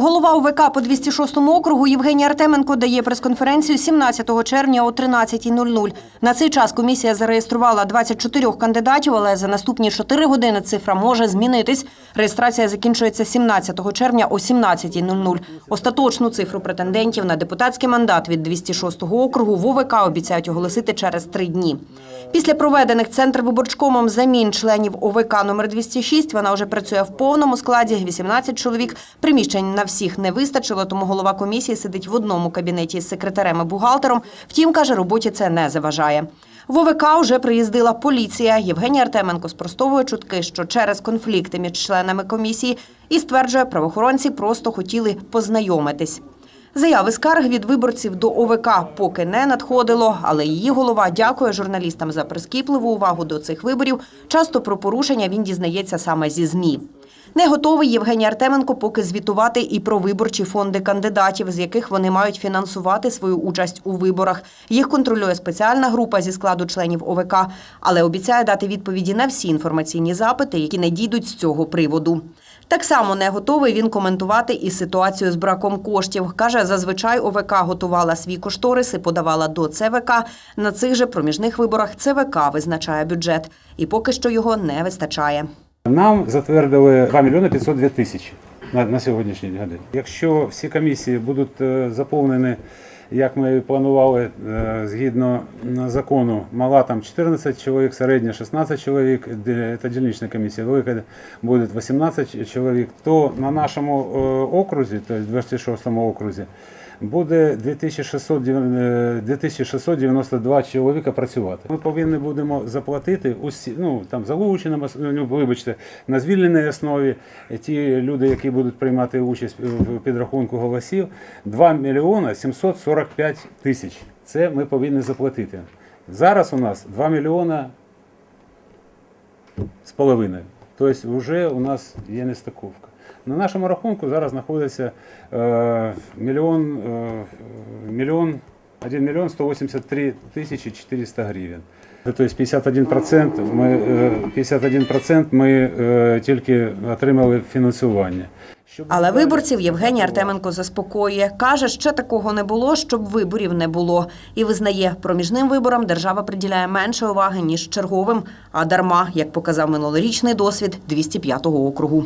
Голова УВК по 206 округу Євгеній Артеменко дає прес-конференцію 17 червня о 13.00. На цей час комісія зареєструвала 24 кандидатів, але за наступні 4 години цифра може змінитись. Реєстрація закінчується 17 червня о 17.00. Остаточну цифру претендентів на депутатський мандат від 206 округу в УВК обіцяють оголосити через три дні. Після проведених Центрвиборчкомом замін членів ОВК номер 206 вона вже працює в повному складі. 18 чоловік. Приміщень на всіх не вистачило, тому голова комісії сидить в одному кабінеті з секретарем і бухгалтером. Втім, каже, роботі це не заважає. В ОВК вже приїздила поліція. Євгеній Артеменко спростовує чутки, що через конфлікти між членами комісії і стверджує, правоохоронці просто хотіли познайомитись. Заяви скарг від виборців до ОВК поки не надходило, але її голова дякує журналістам за прискіпливу увагу до цих виборів. Часто про порушення він дізнається саме зі ЗМІ. Не готовий Євгеній Артеменко поки звітувати і про виборчі фонди кандидатів, з яких вони мають фінансувати свою участь у виборах. Їх контролює спеціальна група зі складу членів ОВК, але обіцяє дати відповіді на всі інформаційні запити, які не дійдуть з цього приводу. Так само не готовий він коментувати і ситуацію з браком коштів. Каже, зазвичай ОВК готувала свій кошторис і подавала до ЦВК. На цих же проміжних виборах ЦВК визначає бюджет, і поки що його не вистачає. Нам затвердили 2 мільйони 502 тисячі на, на сьогоднішній день. Якщо всі комісії будуть е, заповнені, як ми планували, е, згідно закону, мала там 14 чоловік, середня 16 чоловік, це дільнична комісія, велика буде 18 чоловік, то на нашому е, окрузі, тобто в 26 окрузі, буде 2600, е, 2692 чоловіка працювати. Ми повинні будемо заплатити усі, ну там залученим, ну, вибачте, на звільненій основі ті люди, які будуть приймати участь в підрахунку голосів, 2 мільйона 745 тисяч. Це ми повинні заплатити. Зараз у нас 2 мільйона з половиною. Тобто вже у нас є нестиковка. На нашому рахунку зараз знаходиться е, мільйон, е, мільйон, 1 мільйон 183 тисячі 400 гривень. Тобто 51% ми, е, 51% ми е, тільки отримали фінансування. Але виборців Євгеній Артеменко заспокоює. Каже, ще такого не було, щоб виборів не було. І визнає, проміжним виборам держава приділяє менше уваги, ніж черговим, а дарма, як показав минулорічний досвід 205-го округу.